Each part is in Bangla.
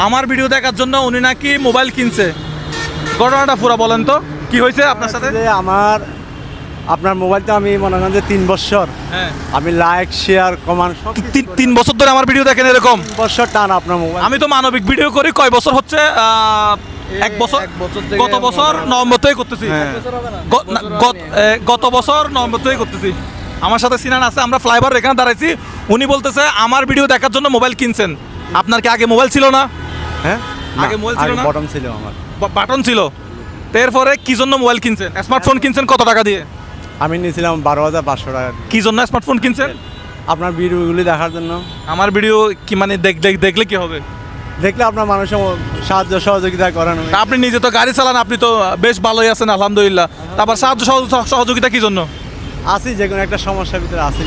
আমার ভিডিও দেখার জন্য উনি নাকি মোবাইল কিনছে। ঘটনাটা পুরো বলেন তো কি হয়েছে আপনার সাথে? যে আমার আপনার মোবাইলটা আমি মনে করেন যে তিন বছর। হ্যাঁ। আমি লাইক শেয়ার কমান তিন- তিন বছর ধরে আমার ভিডিও দেখেন এরকম? বছর টান আপনার মোবাইল। আমি তো মানবিক ভিডিও করি কয় বছর হচ্ছে এক বছর? এক বছর গত বছর নভেম্বর থেকে করতেছি। হ্যাঁ। গত- গত বছর নভেম্বর থেকে করতেছি। আমার সাথে সিনান আছে আমরা ফ্লাইওভার এখানে দাঁড়াইছি। উনি বলতেছে আমার ভিডিও দেখার জন্য মোবাইল কিনছেন। আপনার কি আগে মোবাইল ছিল না? হ্যাঁ? আগে মোবাইল ছিল না? বটম ছিল আমার। বাটন ছিল। তো এরপরে কি জন্য মোবাইল কিনছেন? স্মার্টফোন কিনছেন কত টাকা দিয়ে? আমি নিয়েছিলাম বারো হাজার পাঁচশো টাকা কি জন্য স্মার্টফোন কিনছেন? আপনার ভিডিওগুলি দেখার জন্য। আমার ভিডিও কি মানে দেখ- দেখ- দেখলে কি হবে? দেখলে আপনার মানুষের সাহায্য সহযোগিতা করেন আপনি নিজে তো গাড়ি চালান আপনি তো বেশ ভালোই আছেন আলহামদুলিল্লাহ। তারপর সাহায্য সহযোগিতা কি জন্য? আছি যে কোনো একটা সমস্যার ভিতরে আছি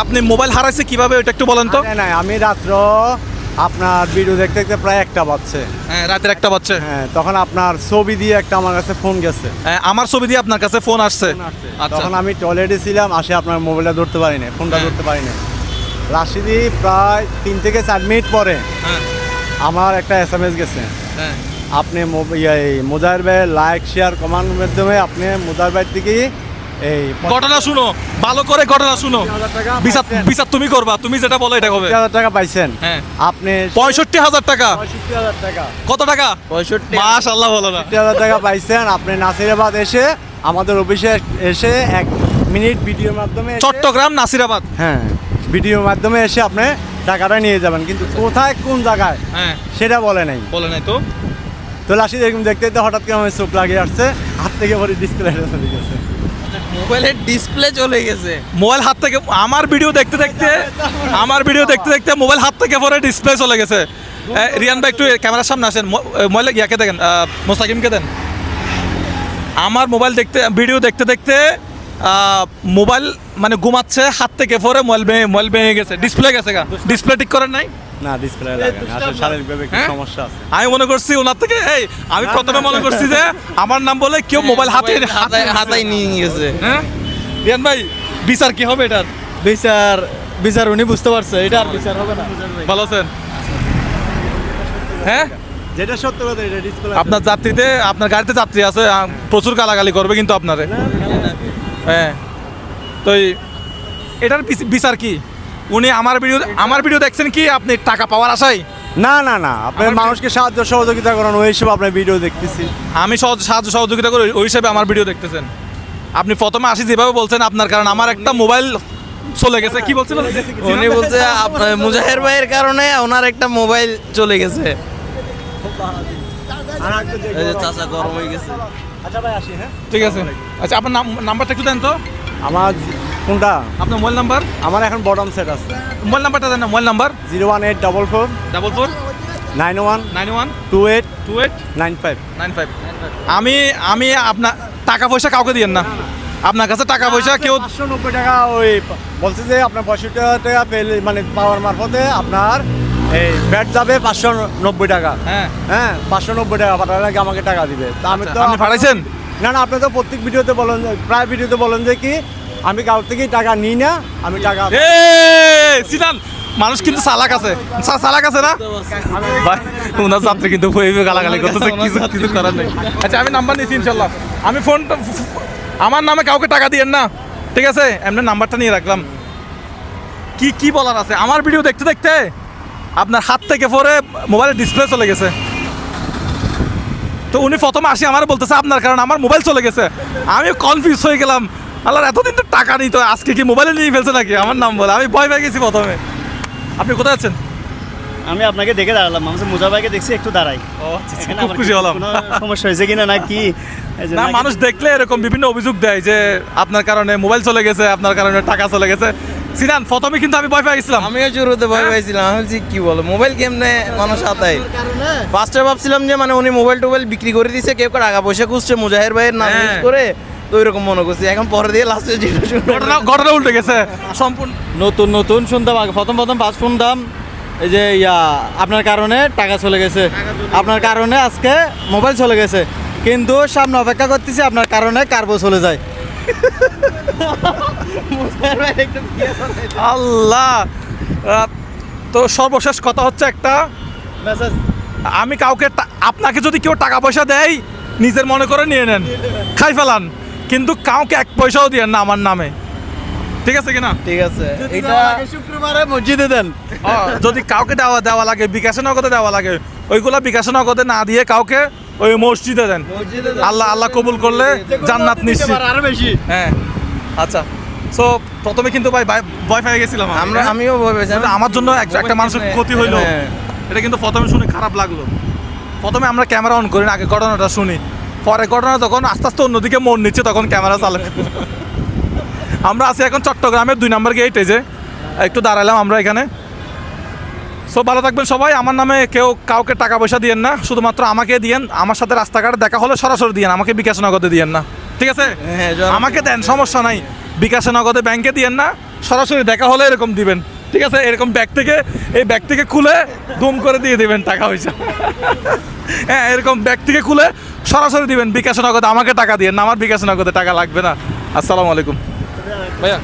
আপনি মোবাইল হারাইছে কীভাবে? ওটা একটু বলেন তো। না আমি রাত্র আপনার ভিডিও দেখতে দেখতে প্রায় একটা বাজছে। হ্যাঁ রাতের একটা বাচ্চা হ্যাঁ তখন আপনার ছবি দিয়ে একটা আমার কাছে ফোন গেছে। হ্যাঁ, আমার ছবি দিয়ে আপনার কাছে ফোন আসছে। আচ্ছা। তখন আমি টয়লেটে ছিলাম আসে আপনার মোবাইলটা ধরতে পারি না ফোনটা। ধরতে পারি না রাশিদি প্রায় তিন থেকে চার মিনিট পরে হ্যাঁ, আমার একটা এস এম এস গেছে। হ্যাঁ। আপনি মো- ইয়ে, মোজাহির ভাইয়ের লাইক শেয়ার কমান্ড মাধ্যমে আপনি মোজাহির ভাই থেকে এই ঘটনা শুনো ভালো করে ঘটনা শুনো। বিচার বিচার তুমি করবা তুমি যেটা বলো এটা হবে। হাজার টাকা পাইছেন। হ্যাঁ। আপনি পঁয়ষট্টি হাজার টাকা। পঁয়ষট্টি হাজার টাকা। কত টাকা? পঁয়ষট্টি। মাস আল্লাহ বলো না হাজার টাকা পাইছেন। আপনি নাসিরাবাদ এসে আমাদের অফিসে এসে এক মিনিট ভিডিওর মাধ্যমে চট্টগ্রাম নাসিরাবাদ। হ্যাঁ ভিডিওর মাধ্যমে এসে আপনি টাকাটা নিয়ে যাবেন। কিন্তু কোথায় কোন জায়গায় হ্যাঁ। সেটা বলে নাই। বলে নাই তো? তো লাসি এরকম দেখতে দেখতে হঠাৎ করে আমার চোখ লাগিয়ে আসছে। হাত থেকে পরে ডিসপ্লে চলে গেছে। মোবাইলের ডিসপ্লে চলে গেছে। মোবাইল হাত থেকে, আমার ভিডিও দেখতে দেখতে, আমার ভিডিও দেখতে দেখতে মোবাইল হাত থেকে পরে ডিসপ্লে চলে গেছে। রিয়ান ভাই একটু ক্যামেরার সামনে আসেন। মোবাইল ইয়াকে দেখেন মোস্তাকিমকে দেন। আমার মোবাইল দেখতে ভিডিও দেখতে দেখতে মোবাইল মানে ঘুমাচ্ছে হাত থেকে পরে মোবাইল ভেঙে মোবাইল ভেঙে গেছে। ডিসপ্লে গেছে গা। ডিসপ্লে ঠিক করেন নাই? না ডিসপ্লে লাগে না আসলে শারীরিকভাবে একটু হ্যাঁ? সমস্যা আছে। আমি মনে করছি ওনার থেকে এই আমি প্রথমে মনে করছি যে আমার নাম বলে কেউ মোবাইল হাতে হাতায় নিয়ে গেছে। হ্যাঁ? রিয়ান ভাই বিচার কি হবে এটার? বিচার বিচার উনি বুঝতে পারছে এটা আর বিচার হবে না। ভালো আছেন? হ্যাঁ? যেটা সত্য কথা এটা ডিসপ্লে আপনার যাত্রীতে আপনার গাড়িতে যাত্রী আছে প্রচুর গালাগালি করবে কিন্তু আপনারে। হ্যাঁ। তো এটার বিচার কি? উনি আমার ভিডিও আমার ভিডিও দেখছেন কি? আপনি টাকা পাওয়ার আশায়? না না না। আপনি মানুষকে সাহায্য সহযোগিতা করেন ওই হিসেবে আপনার ভিডিও দেখতেছি। আমি সাহায্য সহযোগিতা করি ওই হিসেবে আমার ভিডিও দেখতেছেন। আপনি প্রথমে আসি যেভাবে বলছেন আপনার কারণ আমার একটা মোবাইল চলে গেছে। কি বলছিলেন উনি বলছে আপনার মুজাহের ভাইয়ের কারণে ওনার একটা মোবাইল চলে গেছে। চাচা গরম হয়ে গেছে। আচ্ছা ভাই আসি হ্যাঁ। ঠিক আছে। আচ্ছা আপনার নাম নাম্বারটা একটু দেন তো। আমার কোনটা? আপনার মোবাইল নাম্বার? আমার এখন বটম সেট আছে। মোবাইল নাম্বারটা দেন না mobile number? Zero one eight double four double four? Nine one nine one? Two eight two eight? Nine five. Nine five. আমি আমি আপনার টাকা পয়সা কাউকে দিয়েন না। আপনার কাছে টাকা পয়সা কেউ পাঁচশো নব্বই টাকা ওই বলছে যে আপনার পঁয়ষট্টি টাকা পেলে মানে পাওয়ার মারফতে আপনার এই ব্যাট যাবে পাঁচশো নব্বই টাকা। হ্যাঁ। হ্যাঁ পাঁচশো নব্বই টাকা পাঠালে নাকি আমাকে টাকা দিবে। তা আমি তো আপনি পাঠাইছেন? না না আপনি তো প্রত্যেক ভিডিওতে বলেন প্রায় ভিডিওতে বলেন যে কি আমি কারোর থেকেই টাকা নিই না, আমি টাকা এ সিনান মানুষ কিন্তু চালাক আছে। চালাক আছে না? ভাই ওনার যাত্রী কিন্তু গালাগালি করতেছে, কিছু কিছু করার নেই। আচ্ছা আমি নাম্বার নিয়েছি ইনশাল্লাহ। আমি ফোন আমার নামে কাউকে টাকা দিয়েন না। ঠিক আছে? এমনি নাম্বারটা নিয়ে রাখলাম। কি কি বলার আছে? আমার ভিডিও দেখতে দেখতে আপনার হাত থেকে পরে মোবাইলের ডিসপ্লে চলে গেছে। তো উনি প্রথমে আসি, আমার বলতেছে আপনার কারণ আমার মোবাইল চলে গেছে। আমি কনফিউজ হয়ে গেলাম। আল্লাহ এতদিন তো টাকা নিত আজকে কি মোবাইলে নিয়ে ফেলছে নাকি? আমার নাম বলে আমি ভয় পেয়ে গেছি প্রথমে। আপনি কোথায় আছেন? আমি আপনাকে দেখে দাঁড়ালাম আমি মুজা ভাইকে দেখছি একটু দাঁড়াই। ও আচ্ছা, আচ্ছা, খুব খুশি হলাম। সমস্যা হয়েছে কিনা না কি? না মানুষ দেখলে এরকম বিভিন্ন অভিযোগ দেয় যে আপনার কারণে মোবাইল চলে গেছে আপনার কারণে টাকা চলে গেছে। সিনান প্রথমে কিন্তু আমি ভয় পেয়ে গেছিলাম। আমিও শুরুতে ভয় পাইছিলাম আমি বলছি কি বলো মোবাইল কেমনে মানুষ হাতায়? ফার্স্টে ভাবছিলাম যে মানে উনি মোবাইল টোবাইল বিক্রি করে দিছে কেউ টাকা পয়সা খুঁজছে মুজাহের ভাইয়ের নাম হ্যাঁ। করে। তো ওইরকম মনে করছি। এখন পরে দিয়ে লাস্টে যেটা ঘটনা ঘটনা উল্টে গেছে। সম্পূর্ণ নতুন নতুন শুনতাম আগে। প্রথম প্রথম পাঁচ শুনতাম। এই যে ইয়া আপনার কারণে টাকা চলে গেছে। আপনার কারণে আজকে মোবাইল চলে গেছে। কিন্তু সামনে অপেক্ষা করতেছি আপনার কারণে কার্বো চলে যায়। আল্লাহ! তো সর্বশেষ কথা হচ্ছে একটা। মেসেজ আমি কাউকে আপনাকে যদি কেউ টাকা পয়সা দেয় নিজের মনে করে নিয়ে নেন। খাই ফেলান। কিন্তু কাউকে এক পয়সাও দিয়েন না আমার নামে। ঠিক আছে কিনা? ঠিক আছে। এটা শুক্রবারে মসজিদে দেন। যদি কাউকে দেওয়া দেওয়া লাগে বিকাশে নগদে দেওয়া লাগে ওইগুলা বিকাশে নগদে না দিয়ে কাউকে ওই মসজিদে দেন। আল্লাহ আল্লাহ কবুল করলে জান্নাত নিশ্চিত। আরও বেশি। হ্যাঁ আচ্ছা। সো প্রথমে কিন্তু ভাই ভয় পেয়ে গেছিলাম আমরা হ্যাঁ? আমিও ভেবেছি কিন্তু আমার জন্য এক- একটা মানুষের ক্ষতি হইল। হ্যাঁ। এটা কিন্তু প্রথমে শুনে খারাপ লাগল। প্রথমে আমরা ক্যামেরা অন করি না আগে ঘটনাটা শুনি। পরে ঘটনা যখন আস্তে আস্তে অন্যদিকে মন নিচ্ছে তখন ক্যামেরা চালে। আমরা আছি এখন চট্টগ্রামের দুই নম্বর গেটে যে। একটু দাঁড়ালাম আমরা এখানে। সো ভালো থাকবেন সবাই। আমার নামে কেউ কাউকে টাকা পয়সা দিয়েন না। শুধুমাত্র আমাকে দিয়েন। আমার সাথে রাস্তাঘাটে দেখা হলে সরাসরি দিয়েন। আমাকে বিকাশ নগদে দিয়েন না। ঠিক আছে? হ্যাঁ, আমাকে দেন সমস্যা নাই। বিকাশে নগদে ব্যাংকে দিয়েন না। সরাসরি দেখা হলে এরকম দিবেন। ঠিক আছে, এরকম ব্যাগ থেকে, এই ব্যাগ থেকে খুলে দুম করে দিয়ে দিবেন টাকা পয়সা। হ্যাঁ এরকম ব্যাগ থেকে খুলে সরাসরি দিবেন বিকাশ নগদে, আমাকে টাকা দিয়ে, না আমার বিকাশ নগদে টাকা লাগবে না। আসসালামু আলাইকুম। ভাইয়া